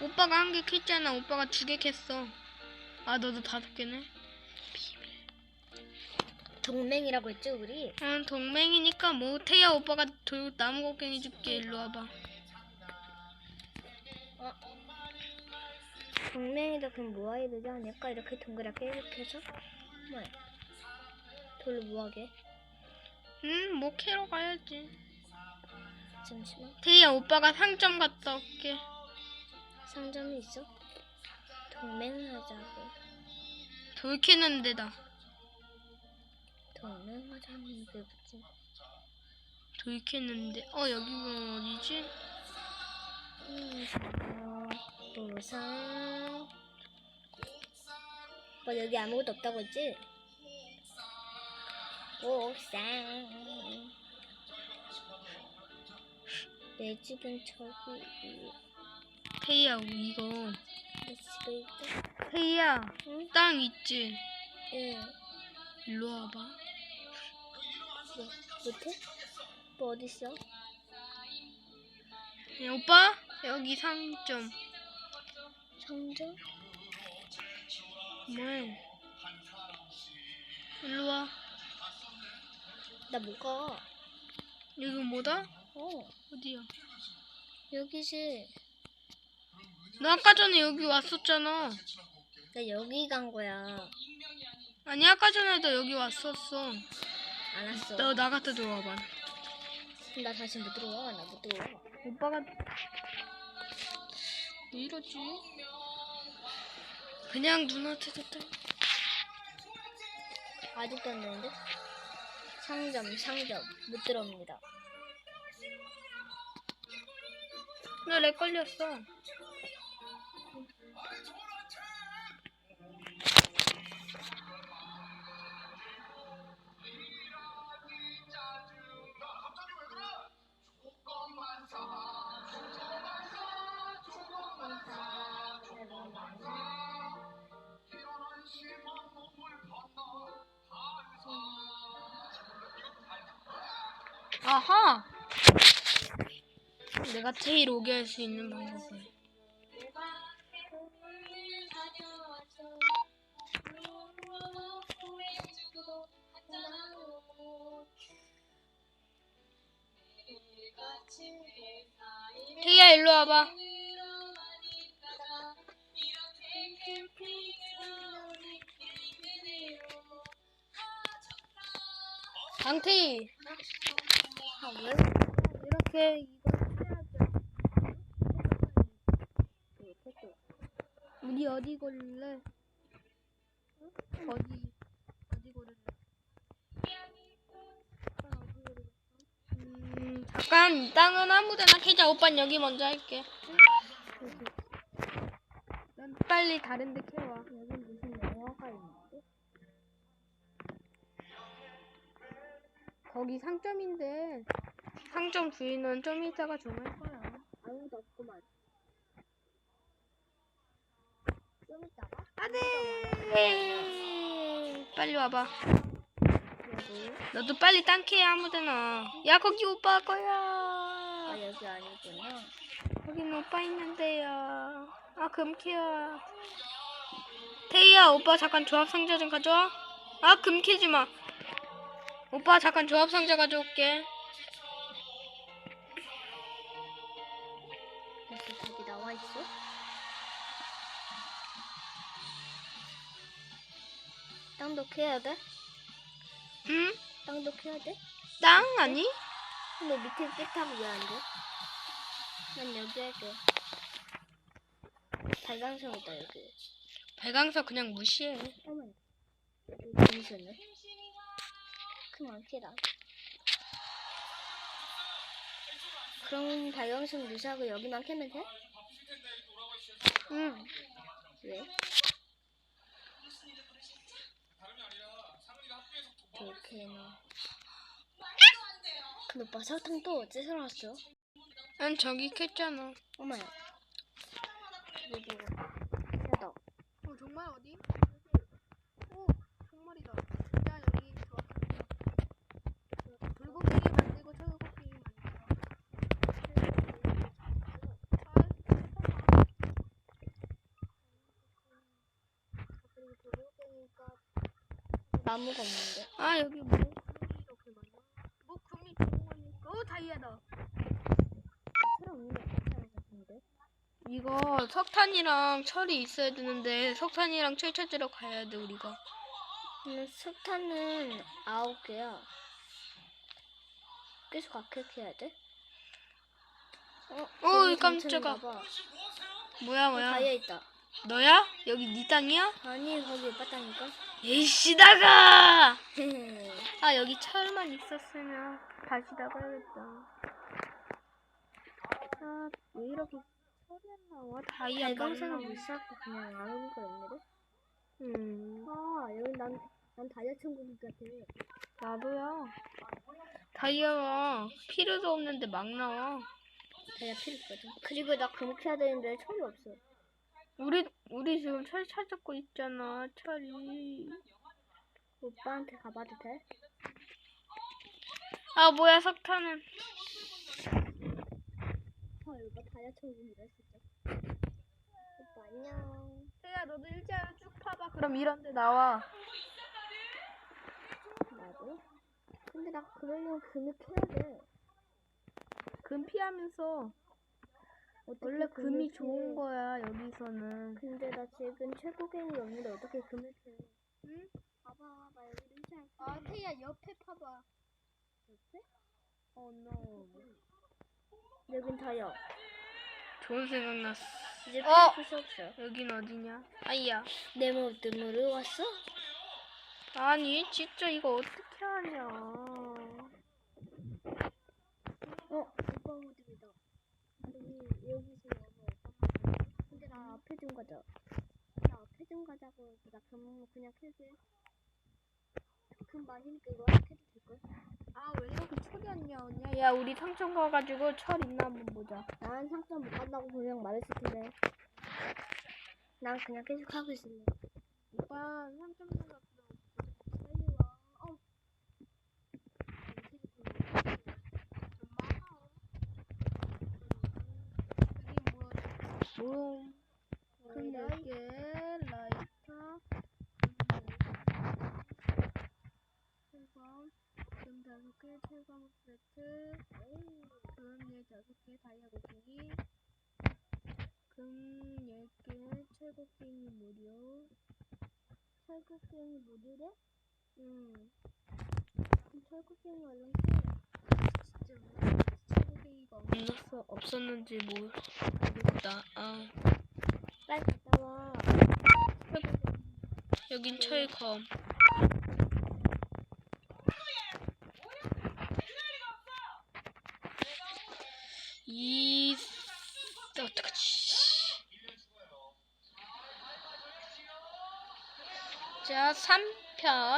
오빠가 한 개 캤잖아. 오빠가 두 개 캤어. 아 너도 다섯 개네. 동맹이라고 했죠 우리? 응 동맹이니까 뭐 태야 오빠가 돌 나무 곡괭이 줄게. 일로 와봐. 동맹이다 그럼 뭐 해야 되지 않을까? 이렇게 동그랗게 이렇게 해서 뭐야? 돌로 뭐하게? 응, 뭐 캐러 가야지. 잠시만 태희야, 오빠가 상점 갔다 올게. 상점이 있어? 동맹하자고 돌 캐는 데다. 동맹하자는 게 무슨 돌 캐는 데. 어, 여기가 어디지? 음, 보상 뭐 여기 아무것도 없다고 했지? 보상 내 집은 저기 태희야, 이거. 내 집에 있다 태희야, 응? 땅 있지? 응 일로 와봐. 뭐, 못해? 뭐 어딨어? 야, 오빠, 여기 상점. 상점? 뭐해? 일로 와. 나 못 가. 여기 뭐다? 어, 어디야? 여기지. 너 아까 전에 여기 왔었잖아. 나 여기 간 거야. 아니, 아까 전에도 여기 왔었어. 안 왔어. 너 나갔다 들어와봐. 나 다시 못 들어와. 나 못 들어와. 오빠가 왜 이러지? 그냥 누나한테 줬다. 아직도 안 되는데? 상점, 상점. 못 들어옵니다. 나 렉 걸렸어. 아하! 내가 테일 오게 할 수 있는 방법을. 테이야 일로 와봐. 강태희 아, 왜? 이렇게 이거 해야지. 우리 어디 고를래? 응? 어디 어디 고를래? 음 잠깐 이 땅은 아무데나 캐자 오빤 여기 먼저 할게. 넌 빨리 다른 데 캐와. 거기 상점인데 상점 주인은 좀 이따가 정할 거야. 아무도 없구만. 좀 이따가? 안돼. 빨리 와봐. 너도 빨리 땅 캐야 아무데나. 야 거기 오빠 아, 거야. 여기 아니구나. 거기는 오빠 있는데요. 아 금캐야. 태희야 오빠 잠깐 조합 상자 좀 가져와. 아 금캐지 마. 오빠 잠깐 조합 상자 가져올게. 여기 나와 있어? 땅도 캐야 돼? 응? 땅도 캐야 돼? 땅 아니? 너 밑에 깨타고 왜안 돼? 난 여기 할게. 발광성 있다 여기. 배강서 그냥 무시해. 어머. 여기 재밌었네. 그만 캐라. 그럼 발광성 무시하고 여기만 캐면 돼? 응. 왜? 이렇게 너. 근데 오빠 설탕 또 어디서 나왔어? 난 저기 캤잖아. 어머야. 이거 보고. 야 너. 어 정말 어디? 오 정말이다. 야 여기 좋아. 돌고기를 만들고 철고기를 만들어. 나무가 없는데. 아 여기 뭐 금이 이렇게 많아? 뭐 금이 좋은 거니까 어 다이아다 철 없는 게 괜찮은 것 같은데. 이거 석탄이랑 철이 있어야 되는데 석탄이랑 철 찾으러 가야 돼 우리가 근데 석탄은 아홉 개야. 계속 악획해야 돼? 어, 어이, 깜짝아. 괜찮은가 봐. 뭐야 어, 뭐야 다이아 있다. 너야? 여기 네 땅이야? 아니 거기 빠따니까. 에이씨 나가 아 여기 철만 있었으면 다시 나가야겠다 아 왜 이렇게 철이 안 나와 다이아 말라. 못 쌓고 그냥 아무것도 없는데? 음 아 여기 난, 난 다이아 천국이 같아. 나도야 다이아가 필요도 없는데 막 나와 다이아 필요 없거든. 그리고 나 금캐야 되는데 철이 없어. 우리 우리 지금 철 찾고 있잖아 철이 오빠한테 가봐도 돼? 아 뭐야 석탄은 어 이거 다이아 천국이라 진짜. 오빠 안녕. 세야 너도 일자로 쭉 파봐 그럼 이런데 나와 나도? 근데 나 그러려면 금을 캐야 돼. 금 피하면서 원래 금이 캐? 좋은 거야 여기서는 근데 나 지금 최고갱이 없는데 어떻게 금을 캐? 응? 봐봐, 나 여기 일자 아 태야 옆에 파봐 옆에? 어 노. 여긴 다이아. 좋은 생각 났어 이제 어! 필요 수 없어. 여긴 어디냐 아이야 내 모드으로 왔어? 아니 진짜 이거 어떻게 하냐 어, 오빠 모드이다. 여기 여기서 오빠. 근데 나 앞에 좀 가자. 나 앞에 좀 가자고. 나금 그냥 캐게. 금 많으니까 이거 캐도 될걸? 아왜 이렇게 철이 안 나오냐 야 우리 상점 가가지고 철 있나 한번 보자 난 상점 못 간다고 분명 말했을 텐데. 난 그냥 계속 하고 있을래. 오빠 상점 가서 빨리 와. 어. 뭐 금 금 10개, 라이터, 철검, 금 5개, 철검 세트, 금 15개, 다이아 곡괭이, 금 10개, 철곡갱이 무료. 철국갱이 무료래? 응, 철국갱이 얼른 캐. 진짜 철곡갱이가 없었어, 없었는지 모르겠다. 아, 빨리 갔다 와. 여긴 철검. 이 어떡하지? 자, 3편